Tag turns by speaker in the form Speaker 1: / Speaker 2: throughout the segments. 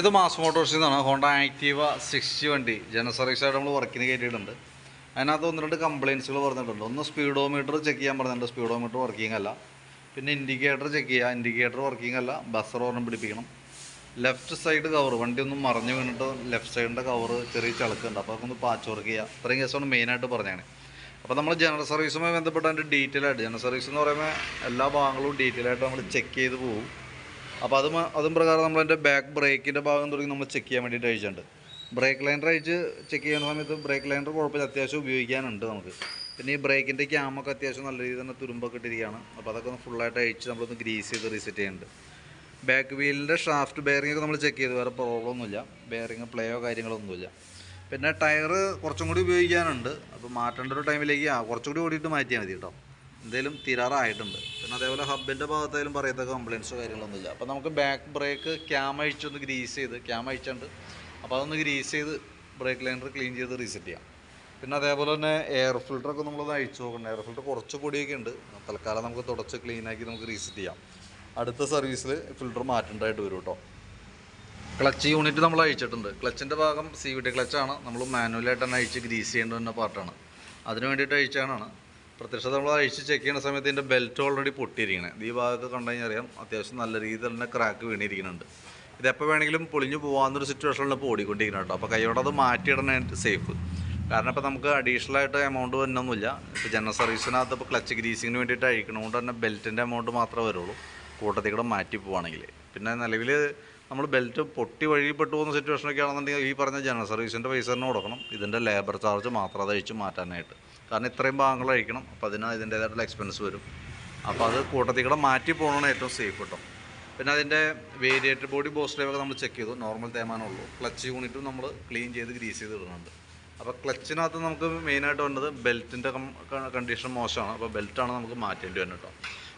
Speaker 1: ഇത് മാസ് മോട്ടോഴ്സിൽ നിന്നാണ്. ഹോണ്ട ആക്റ്റീവ സിക്സ്റ്റി വണ്ടി. ജനറൽ സർവീസായിട്ട് നമ്മൾ വർക്കിന് കയറ്റിയിട്ടുണ്ട്. അതിനകത്ത് ഒന്ന് രണ്ട് കംപ്ലയിൻസുകൾ പറഞ്ഞിട്ടുണ്ട്. ഒന്ന് സ്പീഡോമീറ്റർ ചെക്ക് ചെയ്യാൻ പറഞ്ഞിട്ടുണ്ട്. സ്പീഡോമീറ്റർ വർക്കിംഗ് അല്ല. പിന്നെ ഇൻഡിക്കേറ്റർ ചെക്ക് ചെയ്യുക ഇൻഡിക്കേറ്റർ വർക്കിംഗ് അല്ല. ബസർ ഒരെണ്ണം പിടിപ്പിക്കണം. ലെഫ്റ്റ് സൈഡ് കവർ വണ്ടി ഒന്നും മറിഞ്ഞു വീണിട്ട് ലെഫ്റ്റ് സൈഡിന്റെ കവർ ചെറിയ ചളുക്കുണ്ട്. അപ്പോൾ അതൊക്കെ ഒന്ന് പാച്ച് വർക്ക് ചെയ്യുക ഇത്രയും കേസാണ് മെയിനായിട്ട് പറഞ്ഞാണ് അപ്പോൾ നമ്മൾ ജനറൽ സർവീസുമായി ബന്ധപ്പെട്ട് അതിന്റെ ഡീറ്റെയിൽ ആയിട്ട്. ജനറൽ സർവീസ് എന്ന് പറയുമ്പോൾ എല്ലാ ഭാഗങ്ങളും ഡീറ്റെയിൽ ആയിട്ട് നമ്മൾ ചെക്ക് ചെയ്ത് പോകും അപ്പോൾ അതും അതും പ്രകാരം നമ്മൾ അതിന്റെ ബാക്ക് ബ്രേക്കിന്റെ ഭാഗം തുടങ്ങി നമ്മൾ ചെക്ക് ചെയ്യാൻ വേണ്ടിയിട്ട് അയച്ചിട്ടുണ്ട്. ബ്രേക്ക് ലൈനർ അയച്ച് ചെക്ക് ചെയ്യുന്ന സമയത്ത് ബ്രേക്ക് ലൈനർ കുഴപ്പമില്ല അത്യാവശ്യം ഉപയോഗിക്കാനുണ്ട് നമുക്ക്. പിന്നെ ഈ ബ്രേക്കിന്റെ ക്യാമൊക്കെ അത്യാവശ്യം നല്ല രീതിയിൽ തന്നെ തുരുമ്പൊക്കെ ഇട്ടിരിക്കുകയാണ്. അപ്പോൾ അതൊക്കെ ഒന്ന് ഫുള്ളായിട്ട് അയച്ച് നമ്മളൊന്ന് ഗ്രീസ് ചെയ്ത് റീസെറ്റ് ചെയ്യുന്നുണ്ട്. ബാക്ക് വീലിന്റെ ഷാഫ്റ്റ് ബെയറിംഗ് ഒക്കെ നമ്മൾ ചെക്ക് ചെയ്ത്. വേറെ പ്രോബ്ലം ഒന്നുമില്ല. ബെയറിംഗ് പ്ലേയോ കാര്യങ്ങളൊന്നുമില്ല. പിന്നെ ടയർ കുറച്ചും കൂടി ഉപയോഗിക്കാനുണ്ട്. അപ്പോൾ മാറ്റേണ്ട ഒരു ടൈമിലേക്ക് ആ കുറച്ചും കൂടി ഓടിയിട്ട് മാറ്റിയാൽ മതി കേട്ടോ. എന്തെങ്കിലും തിരാറായിട്ടുണ്ട്. പിന്നെ അതേപോലെ ഹബിന്റെ ഭാഗത്തായാലും പറയത്തക്ക കംപ്ലയിൻസോ കാര്യങ്ങളൊന്നുമില്ല. അപ്പോൾ നമുക്ക് ബാക്ക് ബ്രേക്ക് ക്യാം അഴിച്ചൊന്ന് ഗ്രീസ് ചെയ്ത് ക്യാം അഴിച്ചുണ്ട്. അപ്പോൾ അതൊന്ന് ഗ്രീസ് ചെയ്ത് ബ്രേക്ക് ലൈനർ ക്ലീൻ ചെയ്ത് റീസെറ്റ് ചെയ്യാം. പിന്നെ അതേപോലെ തന്നെ എയർ ഫിൽറ്ററൊക്കെ നമ്മളൊന്ന് അഴിച്ചു നോക്കണം എയർ ഫിൽറ്റർ കുറച്ച് പൊടിയൊക്കെ ഉണ്ട്. തൽക്കാലം നമുക്ക് തുടച്ച് ക്ലീനാക്കി നമുക്ക് റീസെറ്റ് ചെയ്യാം. അടുത്ത സർവീസിൽ ഫിൽറ്റർ മാറ്റേണ്ടതായിട്ട് വരും കേട്ടോ ക്ലച്ച് യൂണിറ്റ് നമ്മൾ അഴിച്ചിട്ടുണ്ട്. ക്ലച്ചിന്റെ ഭാഗം സി വി ടി ക്ലച്ചാണ് നമ്മൾ മാനുവലായിട്ട് തന്നെ അഴിച്ച് ഗ്രീസ് ചെയ്യേണ്ട തന്നെ പാർട്ടാണ് അതിന് വേണ്ടിയിട്ട് അഴിച്ചാണ് പ്രത്യക്ഷത്തിൽ നമ്മൾ അഴിച്ച് ചെക്ക് ചെയ്യുന്ന സമയത്ത് ഇതിന്റെ ബെൽറ്റ് ഓൾറെഡി പൊട്ടിയിരിക്കണേ. ഈ ഭാഗമൊക്കെ കണ്ടു കഴിഞ്ഞാൽ അറിയാം അത്യാവശ്യം നല്ല രീതിയിൽ തന്നെ ക്രാക്ക് വീണിരിക്കുന്നുണ്ട്. ഇത് എപ്പോൾ വേണമെങ്കിലും പൊളിഞ്ഞു പോകാവുന്നൊരു സിറ്റുവേഷനിൽ ഇപ്പോൾ ഓടിക്കൊണ്ടിരിക്കണം കേട്ടോ. അപ്പോൾ കൈയോടെ അത് മാറ്റിയിടണേ സേഫ് കാരണം ഇപ്പോൾ നമുക്ക് അഡീഷണൽ ആയിട്ട് എമൗണ്ട് വരുന്നൊന്നുമില്ല ഇപ്പോൾ ജനറൽ സർവീസിനകത്ത് ഇപ്പോൾ ക്ലച്ച് ഗ്രീസിങ്ങിന് വേണ്ടിയിട്ട് അഴിക്കണതുകൊണ്ട് തന്നെ ബെൽറ്റിന്റെ എമൗണ്ട് മാത്രമേ വരുള്ളൂ. കൂട്ടത്തിൽ കൂടെ മാറ്റി പോവുകയാണെങ്കിൽ പിന്നെ നിലവിൽ നമ്മൾ ബെൽറ്റ് പൊട്ടി വഴിപ്പെട്ടു പോകുന്ന സിറ്റുവേഷനൊക്കെ ആണെന്നുണ്ടെങ്കിൽ ഈ പറഞ്ഞ ജനറൽ സർവീസിന്റെ പൈസ തന്നെ കൊടുക്കണം. ഇതിന്റെ ലേബർ ചാർജ് മാത്രം അത് അഴിച്ച് മാറ്റാനായിട്ട്. കാരണം ഇത്രയും ഭാഗങ്ങൾ അഴിക്കണം. അപ്പോൾ അതിന് അതിന്റേതായിട്ടുള്ള എക്സ്പെൻസ് വരും. അപ്പോൾ അത് കൂട്ടത്തിൽ കൂടെ മാറ്റി പോകണമാണ് ഏറ്റവും സേഫ് കേട്ടോ പിന്നെ അതിന്റെ വേരിയേറ്റർ ബോഡി ബോസ് ഡ്രൈവൊക്കെ നമ്മൾ ചെക്ക് ചെയ്തു. നോർമൽ തേമാനമുള്ളൂ ക്ലച്ച് യൂണിറ്റും നമ്മൾ ക്ലീൻ ചെയ്ത് ഗ്രീസ് ചെയ്ത് ഇടുന്നുണ്ട്. അപ്പോൾ ക്ലച്ചിനകത്ത് നമുക്ക് മെയിനായിട്ട് വേണ്ടത് ബെൽറ്റിന്റെ കണ്ടീഷൻ മോശമാണ്. അപ്പോൾ ബെൽറ്റാണ് നമുക്ക് മാറ്റേണ്ടി വരുന്നത് കേട്ടോ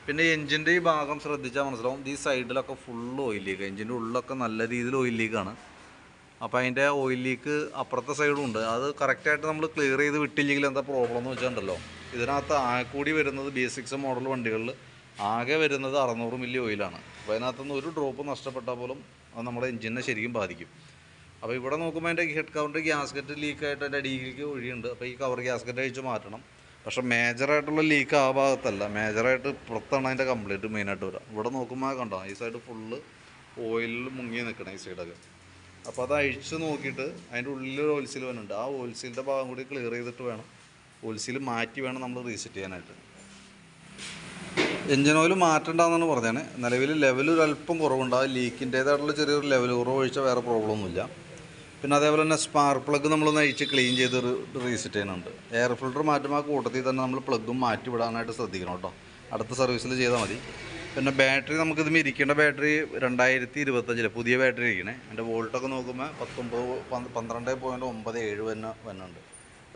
Speaker 1: പിന്നെ എൻജിന്റെ ഈ ഭാഗം ശ്രദ്ധിച്ചാൽ മനസ്സിലാവും. ഈ സൈഡിലൊക്കെ ഫുൾ ഓയിൽ ലീക്ക് എൻജിന്റെ ഉള്ളിലൊക്കെ നല്ല രീതിയിൽ ഓയിൽ ലീക്കാണ് അപ്പോൾ അതിന്റെ ഓയിൽ ലീക്ക് അപ്പുറത്തെ സൈഡും ഉണ്ട്. അത് കറക്റ്റായിട്ട് നമ്മൾ ക്ലിയർ ചെയ്ത് വിട്ടില്ലെങ്കിൽ എന്താ പ്രോബ്ലം എന്ന് വെച്ചിട്ടുണ്ടല്ലോ ഇതിനകത്ത് ആകെ കൂടി വരുന്നത് ബി സിക്സ് മോഡൽ വണ്ടികളിൽ ആകെ വരുന്നത് അറുന്നൂറ് മില്ലി ഓയിലാണ് അപ്പോൾ അതിനകത്തുനിന്ന് ഒരു ഡ്രോപ്പ് നഷ്ടപ്പെട്ടാൽ പോലും അത് നമ്മുടെ എഞ്ചിനെ ശരിക്കും ബാധിക്കും. അപ്പോൾ ഇവിടെ നോക്കുമ്പോൾ അതിന്റെ ഹെഡ് കവറിന്റെ ഗ്യാസ്കറ്റ് ലീക്കായിട്ട് അതിന്റെ അടിയിലേക്ക് ഒഴിയുണ്ട് അപ്പോൾ ഈ കവർ ഗ്യാസ്കറ്റ് അഴിച്ച് മാറ്റണം. പക്ഷേ മേജറായിട്ടുള്ള ലീക്ക് ആ ഭാഗത്തല്ല. മേജറായിട്ട് പുറത്താണ് അതിന്റെ കംപ്ലീറ്റ് മെയിനായിട്ട് വരിക ഇവിടെ നോക്കുമ്പോൾ കണ്ടോ ഈ സൈഡ് ഫുള്ള് ഓയിലിൽ മുങ്ങി നിൽക്കണം ഈ സൈഡൊക്കെ അപ്പോൾ അത് അഴിച്ച് നോക്കിയിട്ട് അതിന്റെ ഉള്ളിൽ ഒരു ഓയിൽ സീൽ വരുന്നുണ്ട് ആ ഓൽസീലിന്റെ ഭാഗം കൂടി ക്ലിയർ ചെയ്തിട്ട് വേണം ഓൽസീൽ മാറ്റി വേണം നമ്മൾ റീസെറ്റ് ചെയ്യാനായിട്ട്. എഞ്ചിൻ ഓയിൽ മാറ്റണ്ടെന്നാണ് പറഞ്ഞത്. നിലവിൽ ലെവൽ ഒരു അല്പം കുറവുണ്ട്. ആ ലീക്കിന്റേതായിട്ടുള്ള ചെറിയൊരു ലെവൽ കുറവ് ഒഴിച്ചാൽ വേറെ പ്രോബ്ലം ഒന്നുമില്ല. പിന്നെ അതേപോലെ തന്നെ സ്പാർക്ക് പ്ലഗ് നമ്മളൊന്ന് അഴിച്ച് ക്ലീൻ ചെയ്ത് റീസെറ്റ് ചെയ്യുന്നുണ്ട്. എയർ ഫിൽട്ടർ മാറ്റുമ്പോൾ ആ കൂട്ടത്തിൽ തന്നെ നമ്മൾ പ്ലഗും മാറ്റി വിടാനായിട്ട് ശ്രദ്ധിക്കണം കേട്ടോ. അടുത്ത സർവീസിൽ ചെയ്താൽ മതി. പിന്നെ ബാറ്ററി നമുക്കിത് ഇരിക്കേണ്ട ബാറ്ററി രണ്ടായിരത്തി ഇരുപത്തഞ്ചിൽ പുതിയ ബാറ്ററി ഇരിക്കണേ. എന്റെ വോൾട്ടൊക്കെ നോക്കുമ്പോൾ പത്തൊമ്പത് പന്ത് പന്ത്രണ്ട് പോയിന്റ് ഒമ്പത് ഏഴ് തന്നെ വന്നുണ്ട്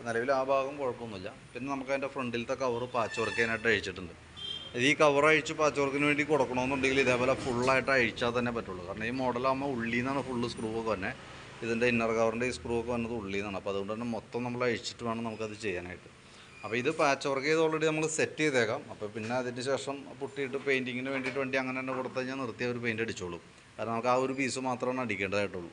Speaker 1: നിലവിൽ ആ ഭാഗം കുഴപ്പമൊന്നുമില്ല. പിന്നെ നമുക്ക് അതിന്റെ ഫ്രണ്ടിലത്തെ കവർ പാച്ച് വർക്ക് ചെയ്യാനായിട്ട് അഴിച്ചിട്ടുണ്ട്. ഈ കവർ അഴിച്ച് പാച്ച് വർക്കിന് വേണ്ടി കൊടുക്കണമെന്നുണ്ടെങ്കിൽ ഇതേപോലെ ഫുള്ളായിട്ട് അഴിച്ചാൽ തന്നെ പറ്റുള്ളൂ. കാരണം ഈ മോഡലാകുമ്പോൾ ഉള്ളിൽ നിന്നാണ് ഫുള്ള് സ്ക്രൂ ഒക്കെ തന്നെ ഇതിന്റെ ഇന്നർ കവറിന്റെ ഈ സ്ക്രൂ ഒക്കെ വന്നത് ഉള്ളിൽ നിന്നാണ് അപ്പോൾ അതുകൊണ്ട് തന്നെ മൊത്തം നമ്മൾ അഴിച്ചിട്ട് വേണം നമുക്കത് ചെയ്യാനായിട്ട്. അപ്പോൾ ഇത് പാച്ച് വർക്ക് ചെയ്ത് ഓൾറെഡി നമ്മൾ സെറ്റ് ചെയ്തേക്കാം. അപ്പോൾ പിന്നെ അതിന് ശേഷം പുട്ടിയിട്ട് പെയിന്റിങ്ങിന് വേണ്ടിയിട്ട് വേണ്ടി അങ്ങനെ തന്നെ കൊടുത്തു കഴിഞ്ഞാൽ നിർത്തി അവർ പെയിന്റ് അടിച്ചോളും. കാരണം നമുക്ക് ആ ഒരു പീസ് മാത്രമാണ് അടിക്കേണ്ടതായിട്ടുള്ളൂ.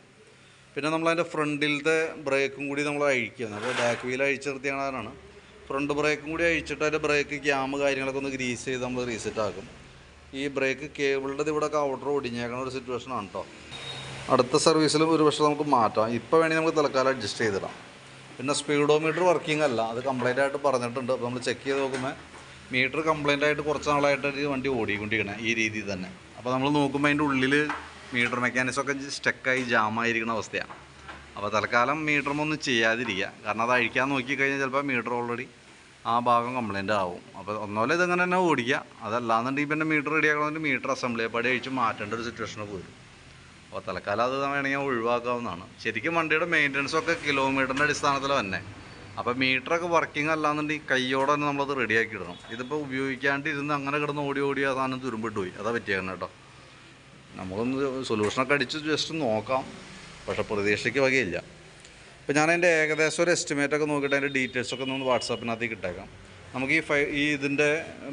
Speaker 1: പിന്നെ നമ്മൾ നമ്മളതിന്റെ ഫ്രണ്ടിലത്തെ ബ്രേക്കും കൂടി നമ്മൾ അഴിക്കുക അപ്പോൾ ബാക്ക് വീൽ അഴിച്ച് നിർത്തിയാണ് ഫ്രണ്ട് ബ്രേക്കും കൂടി അഴിച്ചിട്ട് അതിന്റെ ബ്രേക്ക് ക്യാമ് കാര്യങ്ങളൊക്കെ ഒന്ന് ഗ്രീസ് ചെയ്ത് നമ്മൾ റീസെറ്റ് ആക്കും. ഈ ബ്രേക്ക് കേബിളിന്റെ ഇവിടെ ഔട്ടർ ഒടിഞ്ഞേക്കണ ഒരു സിറ്റുവേഷൻ ആണ് കേട്ടോ അടുത്ത സർവീസിലും ഒരു പക്ഷേ നമുക്ക് മാറ്റാം. ഇപ്പോൾ വേണമെങ്കിൽ നമുക്ക് തൽക്കാലം അഡ്ജസ്റ്റ് ചെയ്തിടാം. പിന്നെ സ്പീഡോമീറ്റർ വർക്കിംഗ് അല്ല. അത് കംപ്ലൈന്റ് ആയിട്ട് പറഞ്ഞിട്ടുണ്ട്. അപ്പോൾ നമ്മൾ ചെക്ക് ചെയ്ത് നോക്കുമ്പോൾ മീറ്റർ കംപ്ലൈന്റ് ആയിട്ട് കുറച്ച് നാളായിട്ട് ഈ വണ്ടി ഓടിക്കൊണ്ടിരിക്കണേ ഈ രീതിയിൽ തന്നെ. അപ്പോൾ നമ്മൾ നോക്കുമ്പോൾ അതിന്റെ ഉള്ളിൽ മീറ്റർ മെക്കാനിസം ഒക്കെ സ്റ്റക്കായി ജാമായിരിക്കുന്ന അവസ്ഥയാണ് അപ്പോൾ തൽക്കാലം ഒന്നും ചെയ്യാതിരിക്കുക കാരണം അത് അഴിക്കാൻ നോക്കിക്കഴിഞ്ഞാൽ ചിലപ്പോൾ മീറ്റർ ഓൾറെഡി ആ ഭാഗം കംപ്ലൈന്റ് ആവും. അപ്പോൾ ഒന്നുമല്ല ഇതങ്ങനെ തന്നെ ഓടിക്കുക അതല്ലാന്നുണ്ടെങ്കിൽ പിന്നെ മീറ്റർ റെഡി മീറ്റർ അസംബ്ലി പടി അഴിച്ച് മാറ്റേണ്ട ഒരു സിറ്റുവേഷനൊക്കെ വരും. അപ്പോൾ തൽക്കാലം അത് വേണമെങ്കിൽ ഒഴിവാക്കാവുന്നതാണ്. ശരിക്കും വണ്ടിയുടെ മെയിന്റനൻസ് ഒക്കെ കിലോമീറ്ററിന്റെ അടിസ്ഥാനത്തിൽ തന്നെ അപ്പോൾ മീറ്ററൊക്കെ വർക്കിംഗ് അല്ലാന്നുണ്ടെങ്കിൽ കയ്യോടെ തന്നെ നമ്മളത് റെഡിയാക്കി ഇടണം. ഇതിപ്പോൾ ഉപയോഗിക്കാണ്ടിരുന്ന് അങ്ങനെ കിടന്ന് ഓടി ഓടി ആ സാധനം തുരുമ്പിട്ട് പോയി. അതാ പറ്റിയാണ് കേട്ടോ. നമ്മളൊന്ന് സൊല്യൂഷനൊക്കെ അടിച്ച് ജസ്റ്റ് നോക്കാം. പക്ഷെ പ്രതീക്ഷയ്ക്ക് വകയില്ല. അപ്പോൾ ഞാൻ അതിന്റെ ഏകദേശം ഒരു എസ്റ്റിമേറ്റ് ഒക്കെ നോക്കിയിട്ട് അതിന്റെ ഡീറ്റെയിൽസ് ഒക്കെ ഒന്ന് വാട്സാപ്പിനകത്ത് കിട്ടേക്കാം നമുക്ക് ഈ ഫൈ ഈ ഇതിന്റെ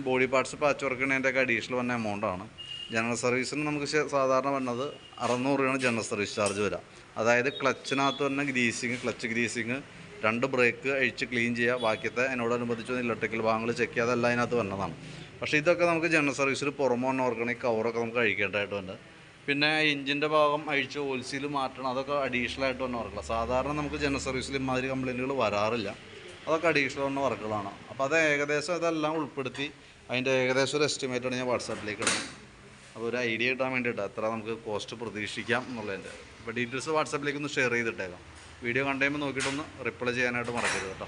Speaker 1: ബോഡി പാർട്സ് പാച്ച് വർക്കിന് അതിന്റെയൊക്കെ അഡീഷണൽ വന്ന എമൗണ്ട് ആണ്. ജനറൽ സർവീസിന് നമുക്ക് സാധാരണ വന്നത് അറുന്നൂറ് രൂപയാണ് ജനറൽ സർവീസ് ചാർജ് വരിക. അതായത് ക്ലച്ചിനകത്ത് തന്നെ ഗ്രീസിങ് ക്ലച്ച് ഗ്രീസിങ് രണ്ട് ബ്രേക്ക് അഴിച്ച് ക്ലീൻ ചെയ്യുക. ബാക്കിയത്തെ അതിനോടനുബന്ധിച്ച് ഇലക്ട്രിക്കൽ ഭാഗങ്ങൾ ചെക്ക് ചെയ്യുക. അതെല്ലാം അതിനകത്ത് വന്നതാണ് പക്ഷേ ഇതൊക്കെ നമുക്ക് ജനറൽ സർവീസിൽ പുറമെ വന്ന് ഓർക്കണമെങ്കിൽ കവറൊക്കെ നമുക്ക് അഴിക്കേണ്ടതായിട്ടുണ്ട് പിന്നെ എഞ്ചിന്റെ ഭാഗം അഴിച്ച് ഓൽസിയിൽ മാറ്റണം. അതൊക്കെ അഡീഷണൽ ആയിട്ട് വന്ന വർക്കുകളാണ്. സാധാരണ നമുക്ക് ജനറൽ സർവീസിൽ ഇമാതിരി കംപ്ലൈന്റുകൾ വരാറില്ല. അതൊക്കെ അഡീഷണൽ വന്ന വർക്കുകളാണ്. അപ്പോൾ അത് ഏകദേശം അതെല്ലാം ഉൾപ്പെടുത്തി അതിന്റെ ഏകദേശം ഒരു എസ്റ്റിമേറ്റാണ് ഞാൻ വാട്സാപ്പിലേക്ക് ഇടുന്നത്. അപ്പോൾ ഒരു ഐഡിയ കിട്ടാൻ വേണ്ടിയിട്ടാണ് എത്ര നമുക്ക് കോസ്റ്റ് പ്രതീക്ഷിക്കാം എന്നുള്ളതിന്റെ അപ്പോൾ ഡീറ്റെയിൽസ് വാട്സാപ്പിലേക്ക് ഒന്ന് ഷെയർ ചെയ്തിട്ടേക്കാം. വീഡിയോ കണ്ടു കഴിയുമ്പോൾ നോക്കിയിട്ടൊന്ന് റിപ്ലൈ ചെയ്യാനായിട്ട് മറക്കരുത് കേട്ടോ.